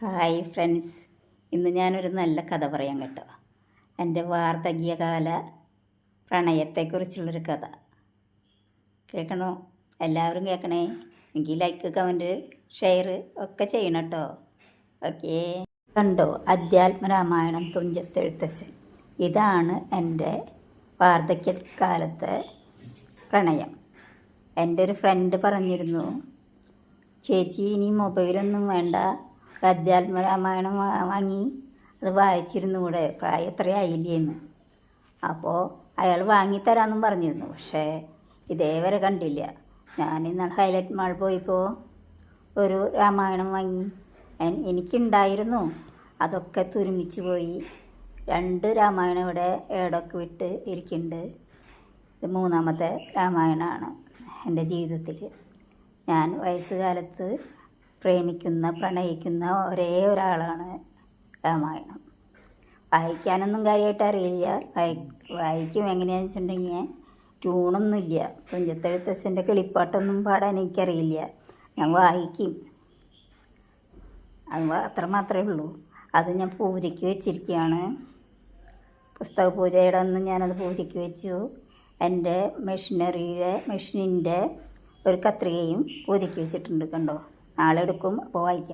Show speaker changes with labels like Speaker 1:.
Speaker 1: Hi friends. ഇന്ന് ഞാനൊരു നല്ല കഥ പറയാൻ കേട്ടോ. എന്റെ വാർദ്ധക്യകാല പ്രണയത്തെക്കുറിച്ചുള്ളൊരു കഥ. കേൾക്കണോ എല്ലാവരും കേൾക്കണേ എനിക്ക് ലൈക്ക് കമന്റ് ഷെയർ ഒക്കെ ചെയ്യണം കേട്ടോ. ഓക്കേ കണ്ടോ? അധ്യാത്മരാമായണം തുഞ്ചത്തെഴുത്തച്ഛൻ. ഇതാണ് എന്റെ വാർദ്ധക്യകാലത്തെ പ്രണയം. എന്റെ ഒരു ഫ്രണ്ട് പറഞ്ഞിരുന്നു ചേച്ചി ഇനി മൊബൈലൊന്നും വേണ്ട. അധ്യാത്മരാമായണം വാ- വാങ്ങി അത് വായിച്ചിരുന്നു കൂടെ പ്രായം എത്രയായില്ലേന്ന് അപ്പോൾ അയാൾ വാങ്ങിത്തരാമെന്നും പറഞ്ഞിരുന്നു. പക്ഷേ ഇതേവരെ കണ്ടില്ല. ഞാൻ ഇന്നാൾ ഹൈലൈറ്റ് മാൾ പോയപ്പോൾ ഒരു രാമായണം വാങ്ങി. എനിക്കുണ്ടായിരുന്നു. അതൊക്കെ തുരുമിച്ച് പോയി. രണ്ട് രാമായണം ഇവിടെ ഏടൊക്കെ വിട്ട് ഇരിക്കുന്നുണ്ട്. ഇത് മൂന്നാമത്തെ രാമായണമാണ് എന്റെ ജീവിതത്തിൽ ഞാൻ വയസ്സുകാലത്ത് പ്രേമിക്കുന്ന പ്രണയിക്കുന്ന ഒരേ ഒരാളാണ് രാമായണം. വായിക്കാനൊന്നും കാര്യമായിട്ട് അറിയില്ല. വായി വായിക്കും എങ്ങനെയാണെന്ന് വെച്ചിട്ടുണ്ടെങ്കിൽ ട്യൂണൊന്നുമില്ല. തുഞ്ചത്തെഴുത്തച്ഛന്റെ കിളിപ്പാട്ടൊന്നും പാടാൻ എനിക്കറിയില്ല. ഞാൻ വായിക്കും. അത് അത്ര മാത്രമേ ഉള്ളൂ. അത് ഞാൻ പൂജയ്ക്ക് വെച്ചിരിക്കുകയാണ്. പുസ്തക പൂജയുടെ അന്ന് ഞാനത് പൂജയ്ക്ക് വെച്ചു. എന്റെ മെഷീനറിയുടെ മെഷീനിന്റെ ഒരു കത്രികയും പൂജയ്ക്ക് വെച്ചിട്ടുണ്ട് കണ്ടോ? നാളെ എടുക്കും അപ്പോൾ വായിക്കാം.